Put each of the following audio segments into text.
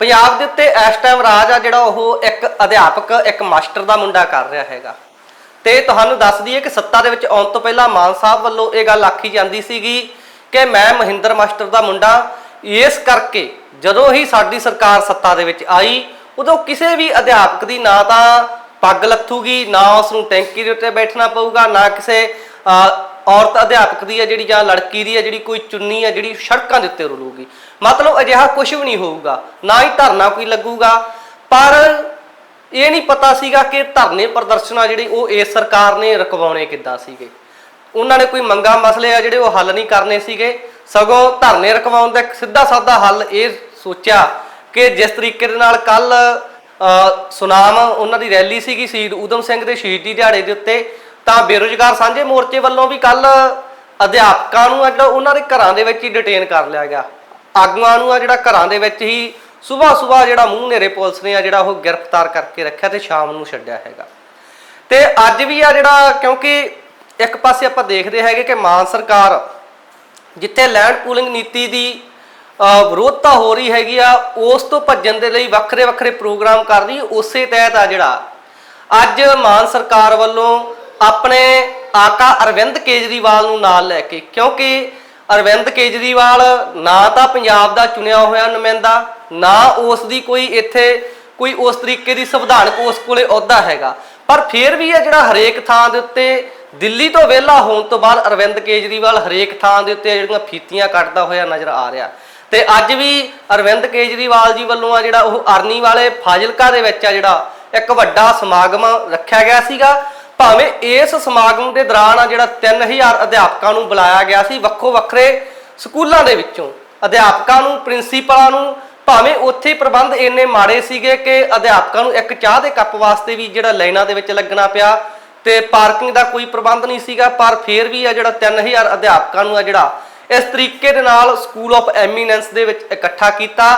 ਪੰਜਾਬ ਦੇ ਉੱਤੇ ਇਸ ਟਾਈਮ ਰਾਜ ਆ ਜਿਹੜਾ ਉਹ ਇੱਕ ਅਧਿਆਪਕ, ਇੱਕ ਮਾਸਟਰ ਦਾ ਮੁੰਡਾ ਕਰ ਰਿਹਾ ਹੈਗਾ। ਤੇ ਤੁਹਾਨੂੰ ਦੱਸ ਦਈਏ ਕਿ ਸੱਤਾ ਦੇ ਵਿੱਚ ਆਉਣ ਤੋਂ ਪਹਿਲਾਂ ਮਾਨ ਸਾਹਿਬ ਵੱਲੋਂ ਇਹ ਗੱਲ ਆਖੀ ਜਾਂਦੀ ਸੀਗੀ ਕਿ ਮੈਂ ਮਹਿੰਦਰ ਮਾਸਟਰ ਦਾ ਮੁੰਡਾ। ਇਸ ਕਰਕੇ ਜਦੋਂ ਹੀ ਸਾਡੀ ਸਰਕਾਰ ਸੱਤਾ ਦੇ ਵਿੱਚ ਆਈ, ਉਦੋਂ ਕਿਸੇ ਵੀ ਅਧਿਆਪਕ ਦੀ ਨਾ ਤਾਂ ਪੱਗ ਲੱਥੂਗੀ, ਨਾ ਉਸ ਨੂੰ ਟੈਂਕੀ ਦੇ ਉੱਤੇ ਬੈਠਣਾ ਪਊਗਾ, ਨਾ ਕਿਸੇ ਔਰਤ ਅਧਿਆਪਕ ਦੀ ਹੈ, ਜਿਹੜੀ ਜਾਂ ਲੜਕੀ ਦੀ ਹੈ, ਜਿਹੜੀ ਕੋਈ ਚੁੰਨੀ ਹੈ, ਜਿਹੜੀ ਸੜਕਾਂ ਦੇ ਉੱਤੇ ਰੁਲੂਗੀ। ਮਤਲਬ ਅਜਿਹਾ ਕੁਝ ਵੀ ਨਹੀਂ ਹੋਊਗਾ। ਨਾ ਹੀ ਧਰਨਾ ਕੋਈ ਲੱਗੂਗਾ। ਪਰ ਇਹ ਨਹੀਂ ਪਤਾ ਸੀਗਾ ਕਿ ਧਰਨੇ ਪ੍ਰਦਰਸ਼ਨਾਂ ਜਿਹੜੇ ਉਹ ਇਸ ਸਰਕਾਰ ਨੇ ਰਕਵਾਉਣੇ ਕਿੱਦਾਂ ਸੀਗੇ। ਉਹਨਾਂ ਨੇ ਕੋਈ ਮੰਗਾ ਮਸਲੇ ਆ ਜਿਹੜੇ ਉਹ ਹੱਲ ਨਹੀਂ ਕਰਨੇ ਸੀਗੇ। ਸਗੋਂ ਧਰਨੇ ਰਕਵਾਉਣ ਦਾ ਸਿੱਧਾ ਸਾਦਾ ਹੱਲ ਇਹ ਸੋਚਿਆ ਕਿ ਜਿਸ ਤਰੀਕੇ ਦੇ ਨਾਲ ਕੱਲ ਸੁਨਾਮ ਉਹਨਾਂ ਦੀ ਰੈਲੀ ਸੀਗੀ ਸ਼ਹੀਦ ਊਧਮ ਸਿੰਘ ਦੇ ਸ਼ਹੀਦੀ ਦਿਹਾੜੇ ਦੇ ਉੱਤੇ। ਤਾਂ ਬੇਰੁਜ਼ਗਾਰ ਸਾਂਝੇ ਮੋਰਚੇ ਵੱਲੋਂ ਵੀ ਕੱਲ ਅਧਿਆਪਕਾਂ ਨੂੰ ਆ ਜਿਹੜਾ ਉਹਨਾਂ ਦੇ ਘਰਾਂ ਦੇ ਵਿੱਚ ਹੀ ਡਿਟੇਨ ਕਰ ਲਿਆ ਗਿਆ। ਆਗੂਆਂ ਨੂੰ ਆ ਜਿਹੜਾ ਘਰਾਂ ਦੇ ਵਿੱਚ ਹੀ ਸਵੇਰ ਸਵੇਰ ਜਿਹੜਾ ਮੂੰਹ ਨੇਰੇ ਪੁਲਿਸ ਨੇ ਆ ਜਿਹੜਾ ਉਹ ਗ੍ਰਿਫਤਾਰ ਕਰਕੇ ਰੱਖਿਆ ਤੇ ਸ਼ਾਮ ਨੂੰ ਛੱਡਿਆ ਹੈਗਾ। ਤੇ ਅੱਜ ਵੀ ਆ ਜਿਹੜਾ ਕਿਉਂਕਿ ਇੱਕ ਪਾਸੇ ਆਪਾਂ ਦੇਖਦੇ ਹੈਗੇ ਕਿ ਮਾਨ ਸਰਕਾਰ ਜਿੱਥੇ ਲੈਂਡ ਪੂਲਿੰਗ ਨੀਤੀ ਦੀ ਵਿਰੋਧਤਾ ਹੋ ਰਹੀ ਹੈਗੀ ਆ, ਉਸ ਤੋਂ ਭੱਜਣ ਦੇ ਲਈ ਵੱਖਰੇ ਵੱਖਰੇ ਪ੍ਰੋਗਰਾਮ ਕਰ ਰਹੀ, ਉਸੇ ਤਹਿਤ ਆ ਜਿਹੜਾ ਅੱਜ ਮਾਨ ਸਰਕਾਰ ਵੱਲੋਂ ਆਪਣੇ ਆਕਾ ਅਰਵਿੰਦ ਕੇਜਰੀਵਾਲ ਨੂੰ ਨਾਲ ਲੈ ਕੇ, ਕਿਉਂਕਿ ਅਰਵਿੰਦ ਕੇਜਰੀਵਾਲ ਨਾ ਤਾਂ ਪੰਜਾਬ ਦਾ ਚੁਣਿਆ ਹੋਇਆ ਨੁਮਾਇੰਦਾ, ਨਾ ਉਸ ਦੀ ਕੋਈ ਇੱਥੇ ਕੋਈ ਉਸ ਤਰੀਕੇ ਦੀ ਸੰਵਿਧਾਨਕ ਉਸ ਕੋਲੇ ਅਹੁਦਾ ਹੈਗਾ। ਪਰ ਫਿਰ ਵੀ ਇਹ ਜਿਹੜਾ ਹਰੇਕ ਥਾਂ ਦੇ ਉੱਤੇ ਦਿੱਲੀ ਤੋਂ ਵਿਹਲਾ ਹੋਣ ਤੋਂ ਬਾਅਦ ਅਰਵਿੰਦ ਕੇਜਰੀਵਾਲ ਹਰੇਕ ਥਾਂ ਦੇ ਉੱਤੇ ਜਿਹੜੀਆਂ ਫੀਤੀਆਂ ਕੱਟਦਾ ਹੋਇਆ ਨਜ਼ਰ ਆ ਰਿਹਾ। ਤੇ ਅੱਜ ਵੀ ਅਰਵਿੰਦ ਕੇਜਰੀਵਾਲ ਜੀ ਵੱਲੋਂ ਆ ਜਿਹੜਾ ਉਹ ਅਰਨੀ ਵਾਲੇ ਫਾਜ਼ਿਲਕਾ ਦੇ ਵਿੱਚ ਆ ਜਿਹੜਾ ਇੱਕ ਵੱਡਾ ਸਮਾਗਮ ਰੱਖਿਆ ਗਿਆ ਸੀਗਾ। ਭਾਵੇਂ ਇਸ ਸਮਾਗਮ ਦੇ ਦੌਰਾਨ ਆ ਜਿਹੜਾ 3000 ਅਧਿਆਪਕਾਂ ਨੂੰ ਬੁਲਾਇਆ ਗਿਆ ਸੀ, ਵੱਖੋ ਵੱਖਰੇ ਸਕੂਲਾਂ ਦੇ ਵਿੱਚੋਂ। ਅਧਿਆਪਕਾਂ ਨੂੰ, ਪ੍ਰਿੰਸੀਪਲਾਂ ਨੂੰ, ਭਾਵੇਂ ਉੱਥੇ ਪ੍ਰਬੰਧ ਇੰਨੇ ਮਾੜੇ ਸੀਗੇ ਕਿ ਅਧਿਆਪਕਾਂ ਨੂੰ ਇੱਕ ਚਾਹ ਦੇ ਕੱਪ ਵਾਸਤੇ ਵੀ ਜਿਹੜਾ ਲਾਈਨਾਂ ਦੇ ਵਿੱਚ ਲੱਗਣਾ ਪਿਆ ਤੇ ਪਾਰਕਿੰਗ ਦਾ ਕੋਈ ਪ੍ਰਬੰਧ ਨਹੀਂ ਸੀਗਾ, ਪਰ ਫਿਰ ਵੀ ਆ ਜਿਹੜਾ 3000 ਅਧਿਆਪਕਾਂ ਨੂੰ ਆ ਜਿਹੜਾ ਇਸ ਤਰੀਕੇ ਦੇ ਨਾਲ ਸਕੂਲ ਆਫ ਐਮੀਨੈਂਸ ਦੇ ਵਿੱਚ ਇਕੱਠਾ ਕੀਤਾ,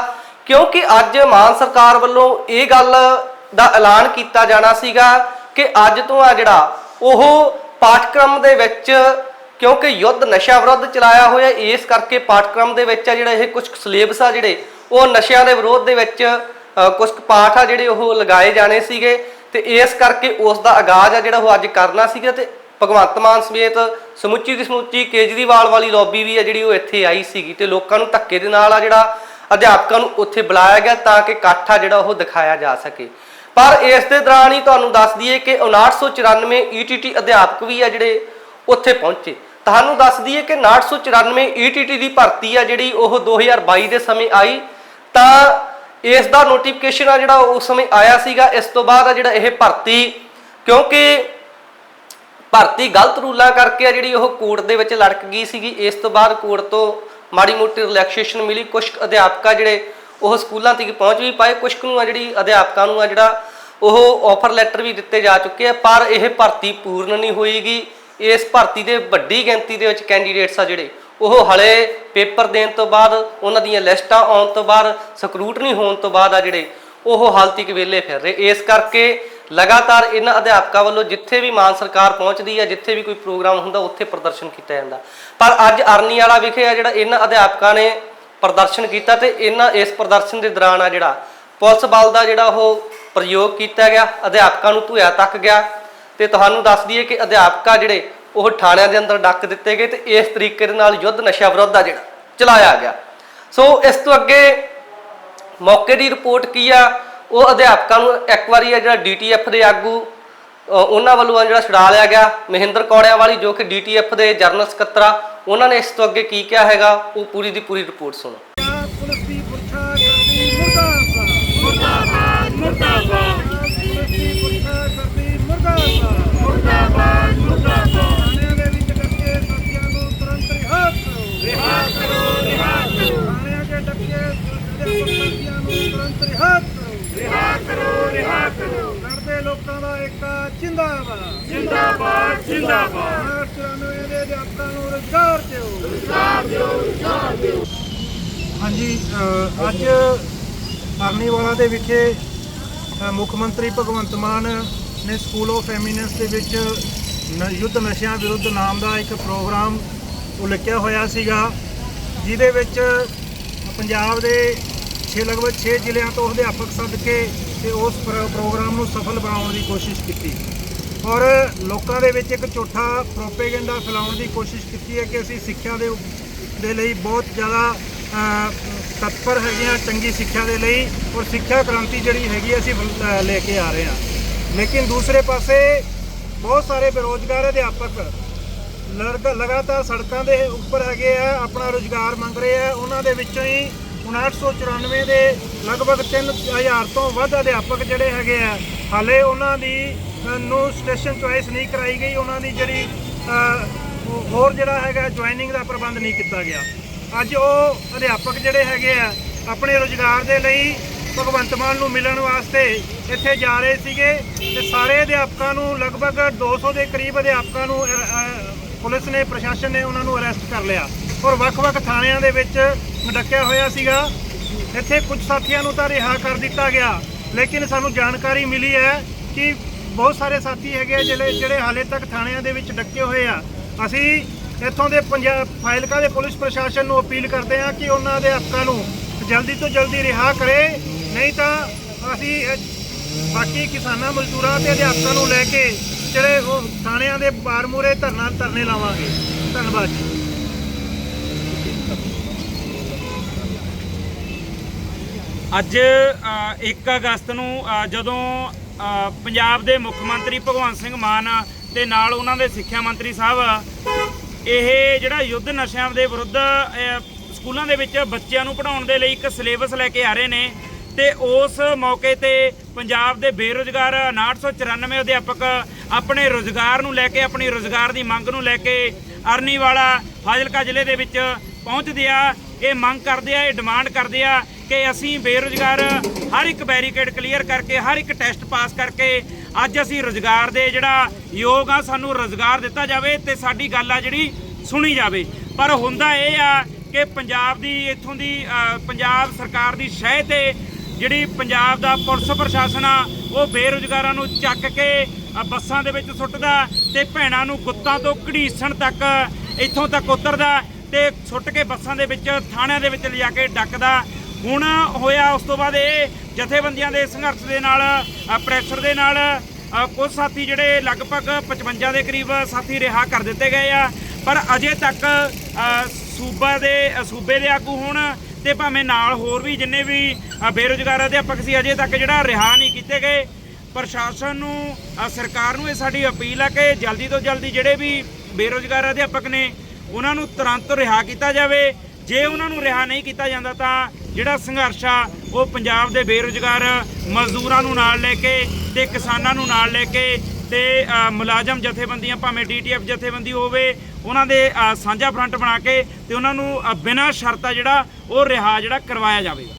ਕਿਉਂਕਿ ਅੱਜ ਮਾਨ ਸਰਕਾਰ ਵੱਲੋਂ ਇਹ ਗੱਲ ਦਾ ਐਲਾਨ ਕੀਤਾ ਜਾਣਾ ਸੀਗਾ ਕਿ ਅੱਜ ਤੋਂ ਆ ਜਿਹੜਾ ਉਹ ਪਾਠਕ੍ਰਮ ਦੇ ਵਿੱਚ ਕਿਉਂਕਿ ਯੁੱਧ ਨਸ਼ਾ ਵਿਰੁੱਧ ਚਲਾਇਆ ਹੋਇਆ ਇਸ ਕਰਕੇ ਪਾਠਕ੍ਰਮ ਦੇ ਵਿੱਚ ਆ ਜਿਹੜਾ ਇਹ ਕੁਝ ਸਿਲੇਬਸ ਆ ਜਿਹੜੇ ਉਹ ਨਸ਼ਿਆਂ ਦੇ ਵਿਰੋਧ ਦੇ ਵਿੱਚ ਅ, ਕੁਝ ਕੁ ਪਾਠ ਆ ਜਿਹੜੇ ਉਹ ਲਗਾਏ ਜਾਣੇ ਸੀਗੇ ਤੇ ਇਸ ਕਰਕੇ ਉਸ ਦਾ ਆਗਾਜ਼ ਆ ਜਿਹੜਾ ਉਹ ਅੱਜ ਕਰਨਾ ਸੀਗਾ ਤੇ ਭਗਵੰਤ ਮਾਨ ਸਮੇਤ ਸਮੁੱਚੀ ਦੀ ਸਮੁੱਚੀ ਕੇਜਰੀਵਾਲ ਵਾਲੀ ਲੌਬੀ ਵੀ ਆ ਜਿਹੜੀ ਉਹ ਇੱਥੇ ਆਈ ਸੀਗੀ ਤੇ ਲੋਕਾਂ ਨੂੰ ਧੱਕੇ ਦੇ ਨਾਲ ਆ ਜਿਹੜਾ ਅਧਿਆਪਕਾਂ ਨੂੰ ਉੱਥੇ ਬੁਲਾਇਆ ਗਿਆ ਤਾਂ ਕਿ ਇਕੱਠ ਆ ਜਿਹੜਾ ਉਹ ਦਿਖਾਇਆ ਜਾ ਸਕੇ। ਪਰ ਇਸ ਦੇ ਦੌਰਾਨ ਹੀ ਤੁਹਾਨੂੰ ਦੱਸ ਦਈਏ ਕਿ 5994 ETT ਅਧਿਆਪਕ ਵੀ ਆ ਜਿਹੜੇ ਉੱਥੇ ਪਹੁੰਚੇ। ਤੁਹਾਨੂੰ ਦੱਸ ਦਈਏ ਕਿ 5994 ETT ਦੀ ਭਰਤੀ ਆ ਜਿਹੜੀ ਉਹ 2022 ਦੇ ਸਮੇਂ ਆਈ। ਤਾਂ ਇਸ ਦਾ ਨੋਟੀਫਿਕੇਸ਼ਨ ਆ ਜਿਹੜਾ ਉਸ ਸਮੇਂ ਆਇਆ ਸੀਗਾ। ਇਸ ਤੋਂ ਬਾਅਦ ਆ ਜਿਹੜਾ ਇਹ ਭਰਤੀ, ਕਿਉਂਕਿ ਭਰਤੀ ਗਲਤ ਰੂਲਾਂ ਕਰਕੇ ਆ ਜਿਹੜੀ ਉਹ ਕੋਰਟ ਦੇ ਵਿੱਚ ਲੜਕ ਗਈ ਸੀਗੀ। ਇਸ ਤੋਂ ਬਾਅਦ ਕੋਰਟ ਤੋਂ ਮਾੜੀ ਮੋਟੀ ਰਿਲੈਕਸੇਸ਼ਨ ਮਿਲੀ। ਕੁਝ ਕੁ ਅਧਿਆਪਕ ਆ ਜਿਹੜੇ ਉਹ ਸਕੂਲਾਂ ਤੱਕ ਪਹੁੰਚ ਵੀ ਪਾਏ। ਕੁਝ ਕੁ ਨੂੰ ਆ ਜਿਹੜੀ ਅਧਿਆਪਕਾਂ ਨੂੰ ਆ ਜਿਹੜਾ ਉਹ ਆਫਰ ਲੈਟਰ ਵੀ ਦਿੱਤੇ ਜਾ ਚੁੱਕੇ ਆ, ਪਰ ਇਹ ਭਰਤੀ ਪੂਰਨ ਨਹੀਂ ਹੋਈਗੀ। ਇਸ ਭਰਤੀ ਦੇ ਵੱਡੀ ਗਿਣਤੀ ਦੇ ਵਿੱਚ ਕੈਂਡੀਡੇਟਸ ਆ ਜਿਹੜੇ, ਉਹ ਹਲੇ ਪੇਪਰ ਦੇਣ ਤੋਂ ਬਾਅਦ, ਉਹਨਾਂ ਦੀਆਂ ਲਿਸਟਾਂ ਆਉਣ ਤੋਂ ਬਾਅਦ, ਸਕਰੂਟਨੀ ਹੋਣ ਤੋਂ ਬਾਅਦ ਆ ਜਿਹੜੇ, ਉਹ ਹਾਲ ਤੱਕ ਵਿਹਲੇ ਫਿਰ ਰਹੇ। ਇਸ ਕਰਕੇ ਲਗਾਤਾਰ ਇਹਨਾਂ ਅਧਿਆਪਕਾਂ ਵੱਲੋਂ ਜਿੱਥੇ ਵੀ ਮਾਨ ਸਰਕਾਰ ਪਹੁੰਚਦੀ ਹੈ ਜਿੱਥੇ ਵੀ ਕੋਈ ਪ੍ਰੋਗਰਾਮ ਹੁੰਦਾ, ਉੱਥੇ ਪ੍ਰਦਰਸ਼ਨ ਕੀਤਾ ਜਾਂਦਾ। ਪਰ ਅੱਜ ਅਰਨੀ ਵਾਲਾ ਵਿਖੇ ਆ ਜਿਹੜਾ ਇਹਨਾਂ ਅਧਿਆਪਕਾਂ ਨੇ ਪ੍ਰਦਰਸ਼ਨ ਕੀਤਾ ਤੇ ਇਹਨਾਂ, ਇਸ ਪ੍ਰਦਰਸ਼ਨ ਦੇ ਦੌਰਾਨ ਆ ਜਿਹੜਾ ਪੁਲਿਸ ਬਲ ਦਾ ਜਿਹੜਾ ਉਹ ਪ੍ਰਯੋਗ ਕੀਤਾ ਗਿਆ, ਅਧਿਆਪਕਾਂ ਨੂੰ ਧੂਇਆ ਤੱਕ ਗਿਆ ਤੇ ਤੁਹਾਨੂੰ ਦੱਸ ਦਈਏ ਕਿ ਅਧਿਆਪਕਾ ਜਿਹੜੇ ਉਹ ਥਾਣਿਆਂ ਦੇ ਅੰਦਰ ਡੱਕ ਦਿੱਤੇ ਗਏ ਤੇ ਇਸ ਤਰੀਕੇ ਦੇ ਨਾਲ ਯੁੱਧ ਨਸ਼ਾ ਵਿਰੋਧ ਆ ਜਿਹੜਾ ਚਲਾਇਆ ਗਿਆ। ਸੋ ਇਸ ਤੋਂ ਅੱਗੇ ਮੌਕੇ ਦੀ ਰਿਪੋਰਟ ਕੀ ਆ, ਉਹ ਅਧਿਆਪਕਾਂ ਨੂੰ ਇੱਕ ਵਾਰੀ ਆ ਜਿਹੜਾ ਡੀਟੀਐਫ ਦੇ ਆਗੂ ਉਹਨਾਂ ਵੱਲੋਂ ਆ ਜਿਹੜਾ ਛੁਡਾ ਲਿਆ ਗਿਆ, ਮਹਿੰਦਰ ਕੌੜਿਆਂ ਵਾਲੀ ਜੋ ਕਿ ਡੀਟੀਐਫ ਦੇ ਜਰਨਲ ਸਕੱਤਰ ਆ ਉਹਨਾਂ ਨੇ ਇਸ ਤੋਂ ਅੱਗੇ ਕੀ ਕਿਹਾ ਹੈਗਾ, ਉਹ ਪੂਰੀ ਦੀ ਪੂਰੀ ਰਿਪੋਰਟ ਸੁਣੋ। ਪੁਲਿਸ ਦੀ ਪੁਰਸ਼ਾ ਕਰਦੀ ਮੁਰਦਾਬਾਦ ਮੁਰਦਾਬਾਦ। ਪੁਲਿਸ ਦੀ ਪੁਰਸ਼ਾ ਕਰਦੀ ਮੁਰਦਾਬਾਦ ਮੁਰਦਾਬਾਦ ਮੁਰਦਾਬਾਦ ਥਾਣਿਆਂ ਦੇ ਵਿੱਚ ਡੱਕੇ ਸਾਥੀਆਂ ਨੂੰ ਤੁਰੰਤ ਰਿਹਾ ਕਰੋ ਰਿਹਾ ਕਰੋ ਰਿਹਾ ਕਰੋ ਥਾਣਿਆਂ ਦੇ ਡੱਕੇ ਅਧਿਆਪਕ ਸਾਥੀਆਂ ਨੂੰ ਤੁਰੰਤ ਰਿਹਾ ਕਰੋ ਰਿਹਾ ਕਰੋ ਰਿਹਾ ਕਰੋ ਲੜਦੇ ਲੋਕਾਂ ਦਾ ਏਕਾ ਜਿੰਦਾਬਾਦ ਜਿੰਦਾਬਾਦ ਜਿੰਦਾਬਾਦ 94 ਦੇ ਅਧਿਆਪਕਾਂ ਨੂੰ ਰੁਜ਼ਗਾਰ ਦਿਓ ਹਾਂਜੀ ਅੱਜ ਅਰਨੀਵਾਲਾ ਦੇ ਵਿਖੇ ਮੁੱਖ ਮੰਤਰੀ ਭਗਵੰਤ ਮਾਨ ਨੇ ਸਕੂਲ ਆਫ ਐਮੀਨੈਂਸ ਦੇ ਵਿੱਚ ਯੁੱਧ ਨਸ਼ਿਆਂ ਵਿਰੁੱਧ ਨਾਮ ਦਾ ਇੱਕ ਪ੍ਰੋਗਰਾਮ ਉਲੀਕਿਆ ਹੋਇਆ ਸੀਗਾ ਜਿਹਦੇ ਵਿੱਚ ਪੰਜਾਬ ਦੇ 6 ਲਗਭਗ 6 ਜ਼ਿਲ੍ਹਿਆਂ ਤੋਂ ਅਧਿਆਪਕ ਸੱਦ ਕੇ ਤੇ ਉਸ ਪ੍ਰੋ- ਪ੍ਰੋਗਰਾਮ ਨੂੰ ਸਫਲ ਬਣਾਉਣ ਦੀ ਕੋਸ਼ਿਸ਼ ਕੀਤੀ। ਔਰ ਲੋਕਾਂ ਦੇ ਵਿੱਚ ਇੱਕ ਝੂਠਾ ਪ੍ਰੋਪੇਗੈਂਡਾ ਫੈਲਾਉਣ ਦੀ ਕੋਸ਼ਿਸ਼ ਕੀਤੀ ਹੈ ਕਿ ਅਸੀਂ ਸਿੱਖਿਆ ਦੇ ਦੇ ਲਈ ਬਹੁਤ ਜ਼ਿਆਦਾ ਤਤਪਰ ਹੈਗੇ ਹਾਂ, ਚੰਗੀ ਸਿੱਖਿਆ ਦੇ ਲਈ ਔਰ ਸਿੱਖਿਆ ਕ੍ਰਾਂਤੀ ਜਿਹੜੀ ਹੈਗੀ ਅਸੀਂ ਲੈ ਕੇ ਆ ਰਹੇ ਹਾਂ। ਲੇਕਿਨ ਦੂਸਰੇ ਪਾਸੇ ਬਹੁਤ ਸਾਰੇ ਬੇਰੋਜ਼ਗਾਰ ਅਧਿਆਪਕ ਲੜਕ- ਲਗਾਤਾਰ ਸੜਕਾਂ ਦੇ ਉੱਪਰ ਹੈਗੇ ਆ, ਆਪਣਾ ਰੋਜ਼ਗਾਰ ਮੰਗ ਰਹੇ ਆ। ਉਹਨਾਂ ਦੇ ਵਿੱਚੋਂ ਹੀ 5994 ਦੇ ਲਗਭਗ 3000 ਤੋਂ ਵੱਧ ਅਧਿਆਪਕ ਜਿਹੜੇ ਹੈਗੇ ਆ, ਹਾਲੇ ਉਹਨਾਂ ਦੀ ਨੂੰ ਸਟੇਸ਼ਨ ਚੁਆਇਸ ਨਹੀਂ ਕਰਾਈ ਗਈ। ਉਹਨਾਂ ਦੀ ਜਿਹੜੀ ਹੋਰ ਜਿਹੜਾ ਹੈਗਾ ਜੁਆਇਨਿੰਗ ਦਾ ਪ੍ਰਬੰਧ ਨਹੀਂ ਕੀਤਾ ਗਿਆ। ਅੱਜ ਉਹ ਅਧਿਆਪਕ ਜਿਹੜੇ ਹੈਗੇ ਆ, ਆਪਣੇ ਰੋਜ਼ਗਾਰ ਦੇ ਲਈ ਭਗਵੰਤ ਮਾਨ ਨੂੰ ਮਿਲਣ ਵਾਸਤੇ ਇੱਥੇ ਜਾ ਰਹੇ ਸੀਗੇ ਤੇ ਸਾਰੇ ਅਧਿਆਪਕਾਂ ਨੂੰ ਲਗਭਗ 200 ਦੇ ਕਰੀਬ ਅਧਿਆਪਕਾਂ ਨੂੰ ਪੁਲਿਸ ਨੇ, ਪ੍ਰਸ਼ਾਸਨ ਨੇ ਉਹਨਾਂ ਨੂੰ ਅਰੈਸਟ ਕਰ ਲਿਆ। ਔਰ ਵੱਖ-ਵੱਖ ਥਾਣਿਆਂ ਦੇ ਵਿੱਚ ਡੱਕਿਆ ਹੋਇਆ ਸੀਗਾ। ਇੱਥੇ ਕੁਝ ਸਾਥੀਆਂ ਨੂੰ ਤਾਂ ਰਿਹਾ ਕਰ ਦਿੱਤਾ ਗਿਆ। ਲੇਕਿਨ ਸਾਨੂੰ ਜਾਣਕਾਰੀ ਮਿਲੀ ਹੈ ਕਿ ਬਹੁਤ ਸਾਰੇ ਸਾਥੀ ਹੈਗੇ ਆ ਜਿਹੜੇ ਜਿਹੜੇ ਹਾਲੇ ਤੱਕ ਥਾਣਿਆਂ ਦੇ ਵਿੱਚ ਡੱਕੇ ਹੋਏ ਆ। ਅਸੀਂ ਇੱਥੋਂ ਦੇ ਪੰਜਾਬ ਫਾਇਲਕਾ ਦੇ ਪੁਲਿਸ ਪ੍ਰਸ਼ਾਸਨ ਨੂੰ ਅਪੀਲ ਕਰਦੇ ਹਾਂ ਕਿ ਉਹਨਾਂ ਦੇ ਹੱਕਾਂ ਨੂੰ ਜਲਦੀ ਤੋਂ ਜਲਦੀ ਰਿਹਾ ਕਰੇ। ਨਹੀਂ ਤਾਂ ਅਸੀਂ ਬਾਕੀ ਕਿਸਾਨਾਂ ਮਜ਼ਦੂਰਾਂ ਤੇ ਅਧਿਆਪਕਾਂ ਨੂੰ ਲੈ ਕੇ ਜਿਹੜੇ ਉਹ ਥਾਣਿਆਂ ਦੇ ਬਾਰ ਮੂਹਰੇ ਧਰਨਾ ਧਰਨੇ ਲਾਵਾਂਗੇ। ਧੰਨਵਾਦ ਜੀ। ਅੱਜ ਅ, 1 ਅਗਸਤ ਨੂੰ ਜਦੋਂ ਪੰਜਾਬ ਦੇ ਮੁੱਖ ਮੰਤਰੀ ਭਗਵੰਤ ਸਿੰਘ ਮਾਨ ਤੇ ਨਾਲ ਉਹਨਾਂ ਦੇ ਸਿੱਖਿਆ ਮੰਤਰੀ ਸਾਹਿਬ, ਇਹ ਜਿਹੜਾ ਯੁੱਧ ਨਸ਼ਿਆਂ ਦੇ ਵਿਰੁੱਧ ਸਕੂਲਾਂ ਦੇ ਵਿੱਚ ਬੱਚਿਆਂ ਨੂੰ ਪੜ੍ਹਾਉਣ ਦੇ ਲਈ ਇੱਕ ਸਿਲੇਬਸ ਲੈ ਕੇ ਆ ਰਹੇ ਨੇ ਤੇ ਉਸ ਮੌਕੇ ਤੇ ਪੰਜਾਬ ਦੇ ਬੇਰੁਜ਼ਗਾਰ 994 ਅਧਿਆਪਕ ਆਪਣੇ ਰੋਜ਼ਗਾਰ ਨੂੰ ਲੈ ਕੇ, ਆਪਣੀ ਰੋਜ਼ਗਾਰ ਦੀ ਮੰਗ ਨੂੰ ਲੈ ਕੇ ਅਰਨੀ ਵਾਲਾ ਫਾਜ਼ਿਲਕਾ ਜ਼ਿਲ੍ਹੇ ਦੇ ਵਿੱਚ ਪਹੁੰਚਦੇ ਆ। ਇਹ ਮੰਗ ਕਰਦੇ ਆ, ਇਹ ਡਿਮਾਂਡ ਕਰਦੇ ਆ ਕਿ ਅਸੀਂ ਬੇਰੁਜ਼ਗਾਰ ਹਰ ਇੱਕ ਬੈਰੀਕੇਡ ਕਲੀਅਰ ਕਰਕੇ, ਹਰ ਇੱਕ ਟੈਸਟ ਪਾਸ ਕਰਕੇ ਅੱਜ ਅਸੀਂ ਰੋਜ਼ਗਾਰ ਦੇ ਜਿਹੜਾ ਯੋਗ ਆ, ਸਾਨੂੰ ਰੋਜ਼ਗਾਰ ਦਿੱਤਾ ਜਾਵੇ ਤੇ ਸਾਡੀ ਗੱਲ ਆ ਜਿਹੜੀ ਸੁਣੀ ਜਾਵੇ। ਪਰ ਹੁੰਦਾ ਇਹ ਆ ਕਿ ਪੰਜਾਬ ਦੀ, ਇੱਥੋਂ ਦੀ ਪੰਜਾਬ ਸਰਕਾਰ ਦੀ ਸ਼ਹਿ ਤੇ ਜਿਹੜੀ ਪੰਜਾਬ ਦਾ ਪੁਲਿਸ ਪ੍ਰਸ਼ਾਸਨ ਆ, ਉਹ ਬੇਰੁਜ਼ਗਾਰਾਂ ਨੂੰ ਚੱਕ ਕੇ ਬੱਸਾਂ ਦੇ ਵਿੱਚ ਸੁੱਟਦਾ ਤੇ ਭੈਣਾਂ ਨੂੰ ਗੁੱਤਾਂ ਤੋਂ ਘੜੀਸਣ ਤੱਕ ਇੱਥੋਂ ਤੱਕ ਉਤਰਦਾ ਤੇ ਸੁੱਟ ਕੇ ਬੱਸਾਂ ਦੇ ਵਿੱਚ, ਥਾਣਿਆਂ ਦੇ ਵਿੱਚ ਲਿਜਾ ਕੇ ਡੱਕਦਾ। ਹੁਣ ਹੋਇਆ ਉਸ ਤੋਂ ਬਾਅਦ ਇਹ ਜਥੇਬੰਦੀਆਂ ਦੇ ਸੰਘਰਸ਼ ਦੇ ਨਾਲ ਪ੍ਰੈਸ਼ਰ ਦੇ ਨਾਲ ਕੁਝ ਸਾਥੀ ਜਿਹੜੇ ਲਗਭਗ 55 ਦੇ ਕਰੀਬ ਸਾਥੀ ਰਿਹਾ ਕਰ ਦਿੱਤੇ ਗਏ ਆ। ਪਰ ਅਜੇ ਤੱਕ ਸੂਬਾ ਦੇ ਸੂਬੇ ਦੇ ਆਗੂ ਹੋਣ ਤੇ ਭਾਵੇਂ ਨਾਲ ਹੋਰ ਵੀ ਜਿੰਨੇ ਵੀ ਅ, ਬੇਰੁਜ਼ਗਾਰ ਅਧਿਆਪਕ ਸੀ ਅਜੇ ਤੱਕ ਜਿਹੜਾ ਰਿਹਾ ਨਹੀਂ ਕੀਤੇ ਗਏ। ਪ੍ਰਸ਼ਾਸਨ ਨੂੰ ਸਰਕਾਰ ਨੂੰ ਇਹ ਸਾਡੀ ਅਪੀਲ ਆ ਕਿ ਜਲਦੀ ਤੋਂ ਜਲਦੀ ਜਿਹੜੇ ਵੀ ਬੇਰੁਜ਼ਗਾਰ ਅਧਿਆਪਕ ਨੇ ਉਹਨਾਂ ਨੂੰ ਤੁਰੰਤ ਰਿਹਾ ਕੀਤਾ ਜਾਵੇ। ਜੇ ਉਹਨਾਂ ਨੂੰ ਰਿਹਾ ਨਹੀਂ ਕੀਤਾ ਜਾਂਦਾ ਤਾਂ ਜਿਹੜਾ ਸੰਘਰਸ਼ ਆ, ਉਹ ਪੰਜਾਬ ਦੇ ਬੇਰੁਜ਼ਗਾਰ ਮਜ਼ਦੂਰਾਂ ਨੂੰ ਨਾਲ ਲੈ ਕੇ ਤੇ ਕਿਸਾਨਾਂ ਨੂੰ ਨਾਲ ਲੈ ਕੇ ਤੇ ਮੁਲਾਜ਼ਮ ਜਥੇਬੰਦੀਆਂ, ਭਾਵੇਂ ਡੀਟੀਐਫ ਜਥੇਬੰਦੀ ਹੋਵੇ, ਉਹਨਾਂ ਦੇ ਸਾਂਝਾ ਫਰੰਟ ਬਣਾ ਕੇ ਤੇ ਉਹਨਾਂ ਨੂੰ ਬਿਨਾਂ ਸ਼ਰਤਾਂ ਜਿਹੜਾ ਉਹ ਰਿਹਾ ਜਿਹੜਾ ਕਰਵਾਇਆ ਜਾਵੇਗਾ।